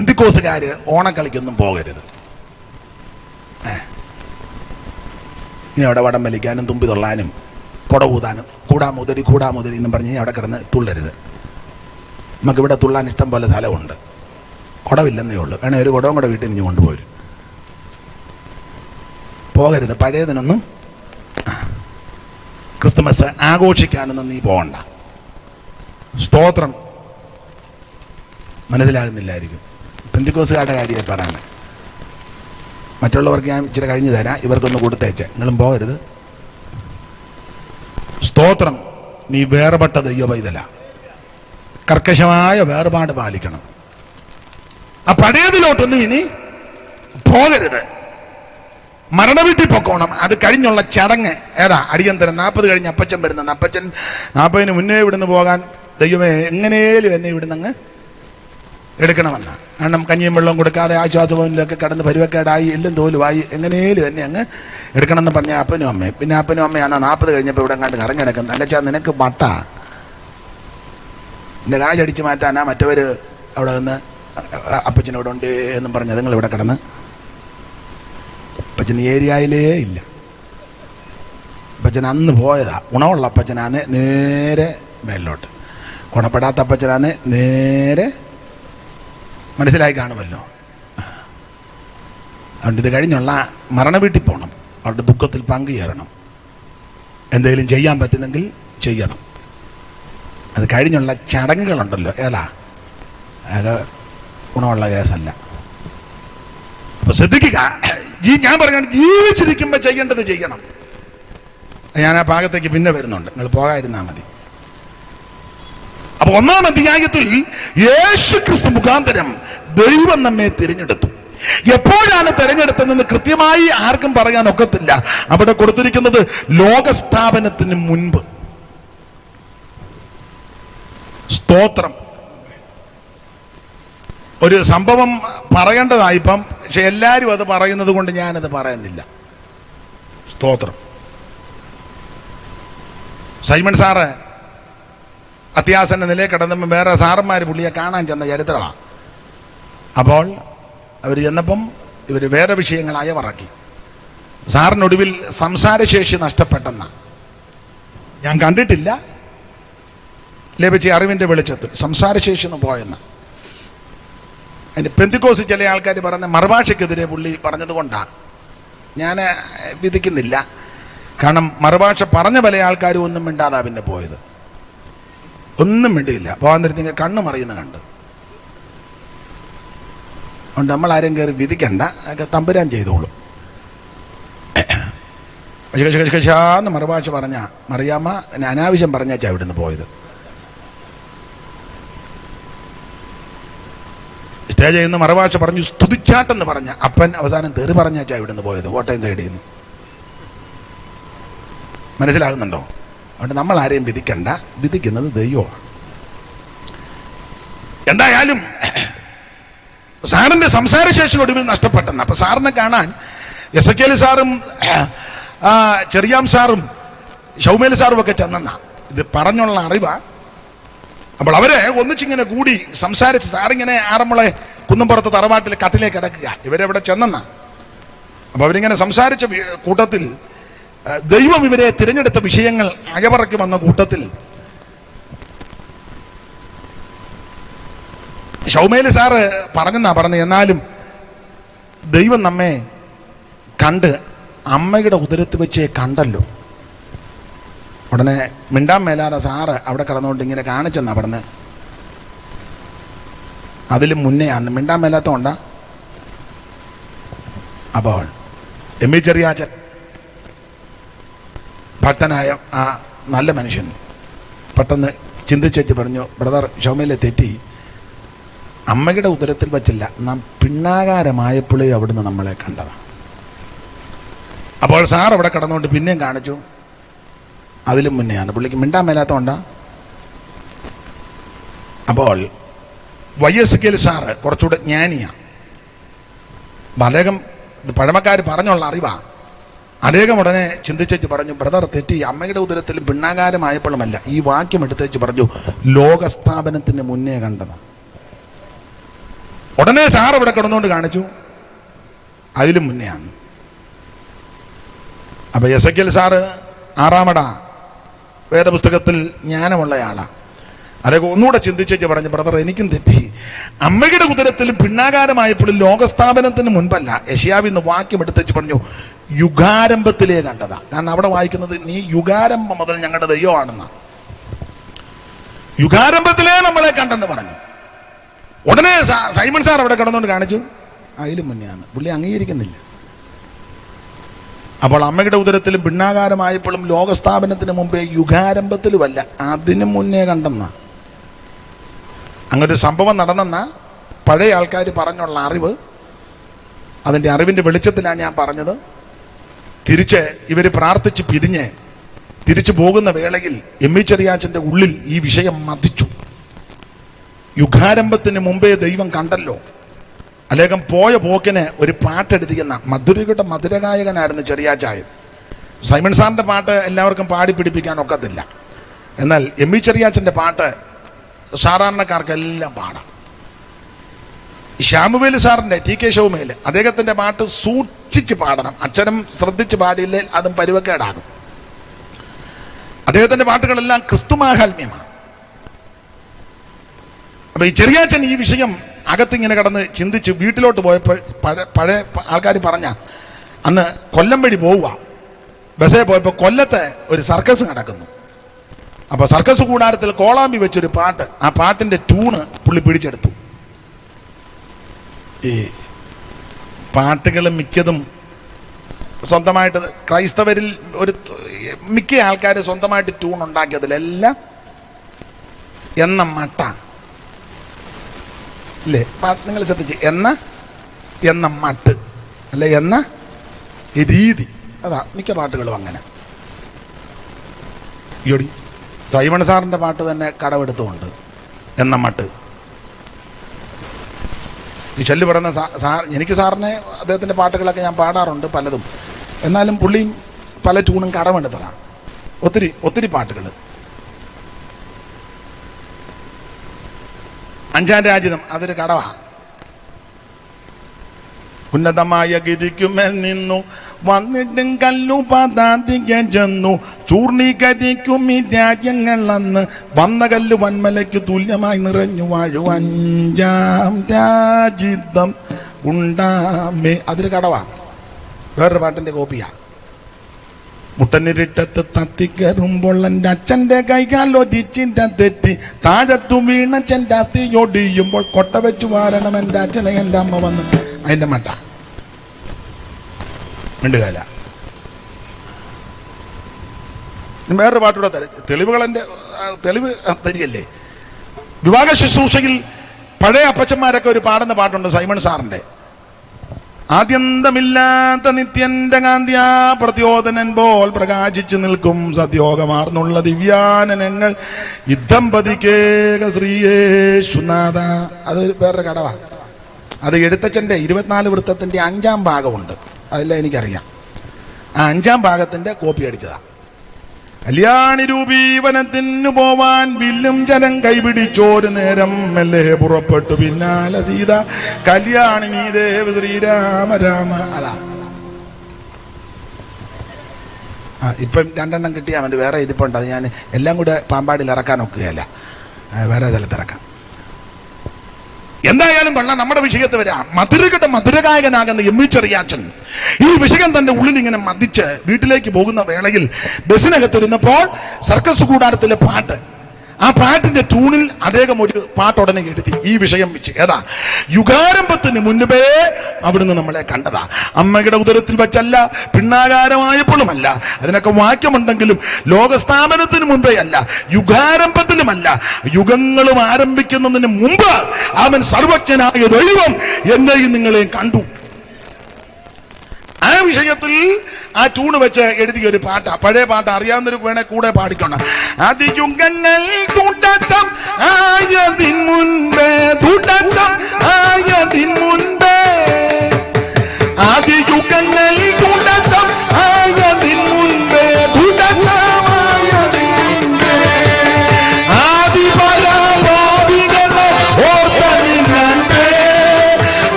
പെന്തിക്കോസുകാര് ഓണക്കളിക്കൊന്നും പോകരുത്. ഇനി അവിടെ വടം വലിക്കാനും തുമ്പി തൊള്ളാനും കുട ഊതാനും കൂടാ മുതടി കൂടാ എന്നും പറഞ്ഞ് അവിടെ കിടന്ന് തുള്ളരുത്. നമുക്കിവിടെ തുള്ളാൻ ഇഷ്ടം പോലെ സ്ഥലമുണ്ട്. കുടവില്ലെന്നേ ഉള്ളൂ. വേണേ ഒരു കുടവും കൂടെ വീട്ടിൽ നിന്ന് കൊണ്ടുപോരും. പോകരുത്. പഴയതിനൊന്നും. ക്രിസ്തുമസ് ആഘോഷിക്കാനൊന്നും നീ പോകണ്ട സ്തോത്രം മനസ്സിലാകുന്നില്ലായിരിക്കും. പെന്തിക്കോസുകാരുടെ കാര്യമായി പറയുന്നത് മറ്റുള്ളവർക്ക് ഞാൻ ഇച്ചിരി കഴിഞ്ഞു തരാം. ഇവർക്കൊന്ന് കൊടുത്തേച്ച്. നിങ്ങളും പോകരുത്. സ്തോത്രം. നീ വേർപെട്ട ദൈവ പൈതല. കർക്കശമായ വേർപാട് പാലിക്കണം. ആ പഴയതിലോട്ടൊന്നും ഇനി പോകരുത്. മരണവീട്ടിൽ പൊക്കോണം. അത് കഴിഞ്ഞുള്ള ചടങ്ങ്. ഏതാ? അടിയന്തരം നാൽപ്പത് കഴിഞ്ഞ് അപ്പച്ചൻ വരുന്നത് അപ്പച്ചൻ നാൽപ്പതിന് മുന്നേ ഇവിടുന്ന് പോകാൻ ദൈവമേ എങ്ങനെയും എന്നെ ഇവിടുന്ന് അങ്ങ് എടുക്കണമെന്ന. കാരണം കഞ്ഞിയും വെള്ളവും കൊടുക്കാതെ ആശ്വാസഭവനിലൊക്കെ കടന്ന് പരുവക്കേടായി എല്ലാം തോലുമായി എങ്ങനെയും എന്നെ അങ്ങ് എടുക്കണമെന്ന് പറഞ്ഞ അപ്പനും അമ്മയും. പിന്നെ അപ്പനും അമ്മയാണ് നാൽപ്പത് കഴിഞ്ഞപ്പോൾ ഇവിടെ അങ്ങാണ്ട് കറങ്ങിടക്കുന്നത് അല്ലച്ചാ നിനക്ക് മട്ട. എന്റെ കാശടിച്ച് മാറ്റാനാ മറ്റവർ അവിടെ നിന്ന് അപ്പച്ചനോട് ഉണ്ട് എന്നും പറഞ്ഞ് നിങ്ങൾ ഇവിടെ കിടന്ന്. അപ്പച്ചൻ ഏരിയയിലേ ഇല്ല. അപ്പച്ചൻ അന്ന് പോയതാ. ഗുണമുള്ള അപ്പച്ചനാന്ന് നേരെ മേളിലോട്ട്. ഗുണപ്പെടാത്ത അപ്പച്ചനാന്ന് നേരെ മനസ്സിലായി കാണുമല്ലോ. അതുകൊണ്ട് ഇത് കഴിഞ്ഞുള്ള മരണ വീട്ടിൽ പോകണം അവരുടെ ദുഃഖത്തിൽ പങ്കുചേരണം. എന്തെങ്കിലും ചെയ്യാൻ പറ്റുന്നെങ്കിൽ ചെയ്യണം. അത് കഴിഞ്ഞുള്ള ചടങ്ങുകളുണ്ടല്ലോ ഏതാ? അത് ഗുണമുള്ള കേസല്ല. അപ്പൊ ശ്രദ്ധിക്കുക ഈ ഞാൻ പറഞ്ഞ ജീവിച്ചിരിക്കുമ്പോൾ ചെയ്യേണ്ടത് ചെയ്യണം. ഞാൻ ആ ഭാഗത്തേക്ക് പിന്നെ വരുന്നുണ്ട്. നിങ്ങൾ പോകാതിരുന്നാൽ മതി. അപ്പൊ ഒന്നാം അധ്യായത്തിൽ യേശു ക്രിസ്തു മുഖാന്തരം ദൈവം നമ്മെ തിരഞ്ഞെടുത്തു. എപ്പോഴാണ് തിരഞ്ഞെടുത്തതെന്ന് കൃത്യമായി ആർക്കും പറയാൻ ഒക്കത്തില്ല. അവിടെ കൊടുത്തിരിക്കുന്നത് ലോകസ്ഥാപനത്തിന് മുൻപ്. സ്തോത്രം. ഒരു സംഭവം പറയേണ്ടതായിപ്പം പക്ഷെ എല്ലാവരും അത് പറയുന്നത് കൊണ്ട് ഞാനത് പറയുന്നില്ല. സ്തോത്രം. സൈമൺ സാറ് അത്യാസന്റെ നിലയിൽ കിടന്നപ്പോൾ വേറെ സാറന്മാർ പുള്ളിയെ കാണാൻ ചെന്ന ചരിത്രമാണ് അപ്പോൾ അവർ ചെന്നപ്പം ഇവർ വേറെ വിഷയങ്ങളായ പറക്കി സാറിനൊടുവിൽ സംസാരശേഷി നഷ്ടപ്പെട്ടെന്ന. ഞാൻ കണ്ടിട്ടില്ല. ലഭിച്ച അറിവിന്റെ വെളിച്ചത്തിൽ സംസാരശേഷി ഒന്ന് പോയെന്ന്. അതിന്റെ പെന്തിക്കോസ് ചില ആൾക്കാർ പറഞ്ഞ മറുഭാഷയ്ക്കെതിരെ പുള്ളി പറഞ്ഞതുകൊണ്ടാണ് ഞാൻ വിധിക്കുന്നില്ല. കാരണം മറുഭാഷ പറഞ്ഞ പല ആൾക്കാരും ഒന്നും മിണ്ടാതാ പിന്നെ പോയത്. ഒന്നും മിണ്ടിയില്ല. പോകാൻ നേരത്തെ കണ്ണ് മറിയുന്ന കണ്ട്. അതുകൊണ്ട് നമ്മൾ ആരെയും കയറി വിധിക്കണ്ട. അതൊക്കെ തമ്പുരാൻ ചെയ്തോളും. കശാന്ന് മറുഭാഷ പറഞ്ഞ മറിയാമ്മ അനാവശ്യം പറഞ്ഞാച്ചാ ഇവിടുന്ന് പോയത്. സ്റ്റേജിൽ ചെയ്യുന്ന മറുഭാഷ പറഞ്ഞു സ്തുതിച്ചാട്ടെന്ന് പറഞ്ഞ അപ്പൻ അവസാനം തെറി പറഞ്ഞാച്ചാ ഇവിടുന്ന് പോയത്. കോട്ടയം സൈഡിൽ നിന്ന്. മനസ്സിലാകുന്നുണ്ടോ? അതുകൊണ്ട് നമ്മൾ ആരെയും വിധിക്കണ്ട. വിധിക്കുന്നത് ദൈവമാണ്. എന്തായാലും സാറിന്റെ സംസാരശേഷി ഒടുവിൽ നഷ്ടപ്പെട്ടെന്ന്. അപ്പൊ സാറിനെ കാണാൻ എസ് എ കെ അലി സാറും ചെറിയാം സാറും ഷൗമേലി സാറും ഒക്കെ ചെന്നെന്നാ. ഇത് പറഞ്ഞുള്ള അറിവാ. അപ്പോൾ അവരെ ഒന്നിച്ചിങ്ങനെ കൂടി സംസാരിച്ച് സാറിങ്ങനെ ആറന്മുളെ കുന്നമ്പുറത്ത് തറവാട്ടിൽ കട്ടിലേക്ക് കിടക്കുക. ഇവരെവിടെ ചെന്നെന്നാ. അപ്പൊ അവരിങ്ങനെ സംസാരിച്ച കൂട്ടത്തിൽ ദൈവം ഇവരെ തിരഞ്ഞെടുത്ത വിഷയങ്ങൾ അയവറക്കി വന്ന കൂട്ടത്തിൽ ഷൗമേൽ സാറ് പറഞ്ഞെന്നാ പറഞ്ഞു എന്നാലും ദൈവം നമ്മെ കണ്ട് അമ്മയുടെ ഉദരത്ത് വെച്ചേ കണ്ടല്ലോ. ഉടനെ മിണ്ടാൻ മേലാതെ സാറ് അവിടെ കിടന്നുകൊണ്ട് ഇങ്ങനെ കാണിച്ചെന്നാ പറഞ്ഞ്. അതിലും മുന്നേ അന്ന് മിണ്ടാൻ മേലാത്തോണ്ട. അപ്പോൾ എം വി ചെറിയാച്ചൻ ഭക്തനായ ആ നല്ല മനുഷ്യൻ പെട്ടെന്ന് ചിന്തിച്ചു പറഞ്ഞു ബ്രദർ ഷൗമയിലെ തെറ്റി. അമ്മയുടെ ഉദരത്തിൽ വച്ചില്ല. നാം പിണ്ണാകാരമായപ്പോഴേ അവിടുന്ന് നമ്മളെ കണ്ടതാണ്. അപ്പോൾ സാർ അവിടെ കടന്നുകൊണ്ട് പിന്നെയും കാണിച്ചു. അതിലും മുന്നെയാണ്. പുള്ളിക്ക് മിണ്ടാൻ മേലാത്തോണ്ടാ. അപ്പോൾ വൈ എസ് കെൽ സാറ് കുറച്ചുകൂടെ ജ്ഞാനിയാണ് അദ്ദേഹം ഇത് പഴമക്കാർ പറഞ്ഞുള്ള അറിവാ. അനേകം ഉടനെ ചിന്തിച്ചു പറഞ്ഞു ബ്രദർ തെറ്റി. അമ്മയുടെ ഉദരത്തിലും പിണ്ണാകാരമായപ്പോഴുമല്ല ഈ വാക്യം എടുത്തേച്ച് പറഞ്ഞു ലോകസ്ഥാപനത്തിന് മുന്നേ കണ്ടതാണ് ഉടനെ സാർ ഇവിടെ കിടന്നുകൊണ്ട് കാണിച്ചു. അതിലും മുന്നെയാണ്. അപ്പൊ എസ് എക്കൽ സാറ് ആറാമട. വേദപുസ്തകത്തിൽ ജ്ഞാനമുള്ളയാളാണ് അതൊക്കെ ഒന്നുകൂടെ ചിന്തിച്ചു പറഞ്ഞു ബ്രദർ എനിക്കും തെറ്റി. അമ്മയുടെ ഉദരത്തിലും പിണ്ണാകാരമായപ്പോഴും ലോകസ്ഥാപനത്തിന് മുൻപല്ല നിന്ന് വാക്യം എടുത്തേച്ച് പറഞ്ഞു യുഗാരംഭത്തിലേ കണ്ടതാ. കാരണം അവിടെ വായിക്കുന്നത് നീ യുഗാരംഭം മുതൽ ഞങ്ങളുടെ ദൈവമാണെന്നാണ് യുഗാരംഭത്തിലേ നമ്മളെ കണ്ടെന്ന് പറഞ്ഞു. ഉടനെ സൈമൺ സാർ അവിടെ കിടന്നുകൊണ്ട് കാണിച്ചു. അതിലും മുന്നെയാണ് പുള്ളി അംഗീകരിക്കുന്നില്ല. അപ്പോൾ അമ്മയുടെ ഉദരത്തിൽ ഭിണ്ണാകാരമായപ്പോഴും ലോകസ്ഥാപനത്തിന് മുമ്പേ യുഗാരംഭത്തിലുമല്ല അതിനു മുന്നേ കണ്ടെന്ന. അങ്ങനൊരു സംഭവം നടന്നെന്ന പഴയ ആൾക്കാർ പറഞ്ഞുള്ള അറിവ്. അതിന്റെ അറിവിന്റെ വെളിച്ചത്തിലാണ് ഞാൻ പറഞ്ഞത്. തിരിച്ച് ഇവർ പ്രാർത്ഥിച്ച് പിരിഞ്ഞ് തിരിച്ചു പോകുന്ന വേളയിൽ എം ഇ ചെറിയാച്ചന്റെ ഉള്ളിൽ ഈ വിഷയം മതിച്ചു. യുഗാരംഭത്തിന് മുമ്പേ ദൈവം കണ്ടല്ലോ. അലേഖം പോയ പോക്കിന് ഒരു പാട്ടെടുത്തിരിക്കുന്ന മധുരയുടെ മധുരഗായകനായിരുന്നു ചെറിയാച്ചായൻ സൈമൺ സാറിന്റെ പാട്ട് എല്ലാവർക്കും പാടി പിടിപ്പിക്കാൻ ഒക്കത്തില്ല. എന്നാൽ എം വി ചെറിയാച്ചന്റെ പാട്ട് സാധാരണക്കാർക്കെല്ലാം പാടാം. ശ്യാമുവേൽ സാറിന്റെ ടി കെ ശോമേൽ അദ്ദേഹത്തിന്റെ പാട്ട് സൂക്ഷിച്ച് പാടണം. അക്ഷരം ശ്രദ്ധിച്ച് പാടിയില്ലേ അതും പരുവക്കേടാകും. അദ്ദേഹത്തിന്റെ പാട്ടുകളെല്ലാം ക്രിസ്തുമാഹാത്മ്യമാണ്. അപ്പൊ ഈ ചെറിയാച്ചൻ ഈ വിഷയം അകത്തിങ്ങനെ കടന്ന് ചിന്തിച്ച് വീട്ടിലോട്ട് പോയപ്പോൾ പഴയ ആൾക്കാർ പറഞ്ഞ അന്ന് കൊല്ലം വഴി പോവുക. ബസ്സേ പോയപ്പോൾ കൊല്ലത്തെ ഒരു സർക്കസ് നടക്കുന്നു. അപ്പൊ സർക്കസ് കൂടാരത്തിൽ കോളാമ്പി വെച്ചൊരു പാട്ട് ആ പാട്ടിന്റെ ട്യൂണ് പുള്ളി പിടിച്ചെടുത്തു. ഈ പാട്ടുകൾ മിക്കതും സ്വന്തമായിട്ട് ക്രൈസ്തവരിൽ ഒരു മിക്ക ആൾക്കാർ സ്വന്തമായിട്ട് ട്യൂൺ ഉണ്ടാക്കിയതിലെല്ലാം എന്ന മട്ട പാട്ട് നിങ്ങൾ ശ്രദ്ധിച്ച്. എന്ന എന്ന മട്ട്. അല്ലെ എന്ന രീതി. അതാ മിക്ക പാട്ടുകളും അങ്ങനെ. ഇയോടി സൈമൺ സാറിന്റെ പാട്ട് തന്നെ കടമെടുത്തുകൊണ്ട്. എന്ന മട്ട്. ഈ ചൊല്ലി പറയുന്ന സാർ എനിക്ക് സാറിനെ അദ്ദേഹത്തിന്റെ പാട്ടുകളൊക്കെ ഞാൻ പാടാറുണ്ട് പലതും. എന്നാലും പുള്ളിയും പല ട്യൂണും കടമെടുത്തതാണ് ഒത്തിരി ഒത്തിരി പാട്ടുകൾ അഞ്ചാം രാജ്യം അതൊരു കടവാ ഉന്നതമായ ഗതിക്കുമേൽ നിന്നു. വന്നിട്ടും കല്ലു പതാതിക്കാൻ ചെന്നു. ചൂർണീകരിക്കും ഈ രാജ്യങ്ങൾ അന്ന്. വന്ന കല്ല് വന്മലയ്ക്ക് തുല്യമായി നിറഞ്ഞു വാഴു അഞ്ചാം രാജിതം ഉണ്ടാമേ. അതൊരു കടവാ വേറൊരു പാട്ടിന്റെ കോപ്പിയാ. മുട്ടനിരിട്ടത്ത് തത്തിക്കറുമ്പോൾ എന്റെ അച്ഛന്റെ കൈകാലൊരിച്ചിന്റെ തെറ്റി. താഴത്തു വീണ ചെന്റെ അത്തിയൊടിയുമ്പോൾ കൊട്ട വെച്ചു വാരണം എന്റെ അച്ഛനെ എന്റെ അമ്മ വന്ന്. അതിന്റെ മട്ട മിണ്ടുകാല വേറൊരു പാട്ടൂടെ തരാം. തെളിവുകൾ എന്റെ തെളിവ് തരികല്ലേ വിവാഹ ശുശ്രൂഷയിൽ പഴയ അപ്പച്ചന്മാരൊക്കെ ഒരു പാടുന്ന പാട്ടുണ്ട് സൈമൺ സാറിന്റെ ആദ്യന്തമില്ലാത്ത നിത്യന്റെ കാന്തി ആ പ്രത്യോധനൻ പോൽ പ്രകാശിച്ചു നിൽക്കും സദ്യോഗമാർന്നുള്ള ദിവ്യാനനങ്ങൾ. യുദ്ധം പതിക്കേക ശ്രീയേശുനാഥ. അത് വേറൊരു കടവാ. അത് എഴുത്തച്ഛന്റെ ഇരുപത്തിനാല് വൃത്തത്തിന്റെ അഞ്ചാം ഭാഗമുണ്ട്. അതെല്ലാം എനിക്കറിയാം. ആ അഞ്ചാം ഭാഗത്തിന്റെ കോപ്പി അടിച്ചതാ. കല്യാണി രൂപീവനത്തിനു പോവാൻ വില്ലും ജനം കൈപിടിച്ചോരു നേരം മെല്ലെ പുറപ്പെട്ടു. പിന്നാലെ സീത കല്യാണി നീ ദേവ് ശ്രീരാമ രാമ. അതാ. ആ ഇപ്പം രണ്ടെണ്ണം കിട്ടിയാൽ മതി. വേറെ ഇരിപ്പുണ്ട് അത് ഞാൻ എല്ലാം കൂടെ പാമ്പാടിയിൽ ഇറക്കാൻ ഒക്കുകയല്ല. വേറെ സ്ഥലത്ത് ഇറക്കാം. എന്തായാലും കൊള്ളാം നമ്മുടെ വിഷയത്തിൽ വരാം. മധുരകട്ട മധുരഗായകനാകുന്ന എം വി ചെറിയാച്ചൻ ഈ വിഷയം തന്റെ ഉള്ളിൽ ഇങ്ങനെ മതിച്ച് വീട്ടിലേക്ക് പോകുന്ന വേളയിൽ ബസ്സിനകത്തിരുന്നപ്പോൾ സർക്കസ് കൂടാരത്തിലെ പാട്ട് ആ പാട്ടിന്റെ ട്യൂണിൽ അദ്ദേഹം ഒരു പാട്ട് ഉടനെ എഴുതി ഈ വിഷയം വെച്ച്. ഏതാ? യുഗാരംഭത്തിന് മുൻപേ അവിടുന്ന് നമ്മളെ കണ്ടതാ. അമ്മയുടെ ഉദരത്തിൽ വെച്ചല്ല പിണ്ണാകാരമായപ്പോഴുമല്ല അതിനൊക്കെ വാക്യമുണ്ടെങ്കിലും ലോകസ്ഥാപനത്തിന് മുൻപേ അല്ല യുഗാരംഭത്തിലുമല്ല. യുഗങ്ങളും ആരംഭിക്കുന്നതിന് മുമ്പ് അവൻ സർവജ്ഞനായ ദൈവം എന്നെയും നിങ്ങളെയും കണ്ടു. ആ വിഷയത്തിൽ ആ ട്യൂണ് വെച്ച് എഴുതിയ ഒരു പാട്ടാ. പഴയ പാട്ട് അറിയാവുന്നൊരു വേണേ കൂടെ പാടിക്കണം. അതിയുഗങ്ങൾ തുടക്കം ആയതിൻ മുൻപേ തുടക്കം ആയതിൻ മുൻപേ.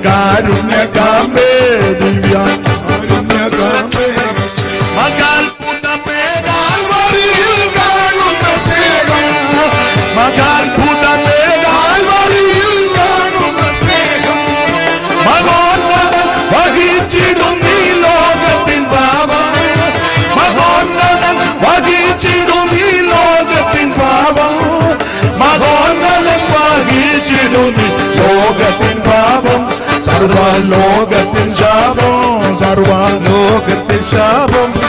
ദിവ്യ കാരുണ്യ കാമ്പേ ദിവ്യ കാരുണ്യ കാമ്പേ മകാൽ പുതമേകാൽ വരിയിൽ കാണുന്ന സ്നേഹം മകാൽ പുതമേകാൽ വരിയിൽ കാണുന്ന സ്നേഹം മകോന്നതൻ വഹിച്ചിടും ഈ ലോകത്തിൻ പാപം മകോന്നതൻ വഹിച്ചിടും ഈ ലോകത്തിൻ പാപം മകോന്നതൻ വഹിച്ചിടും ഈ ലോകത്തിൻ പാപം സർവ ലോകത്തിൽ ശാപം സർവ ലോകത്തിൽ ശാപം.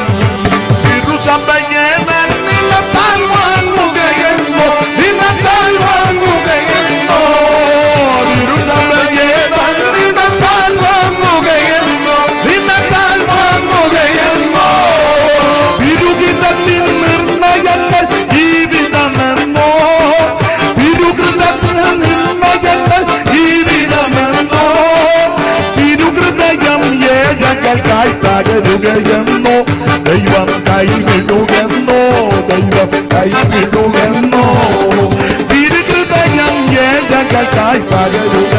തകരുകയെന്നോ ദൈവം കൈ കൈവിടുകെന്നോ ദൈവം കൈ കൈവിടുകെന്നോ തിരുഹൃദയം ഏഴകൾക്കായി തകരുകയെന്നോ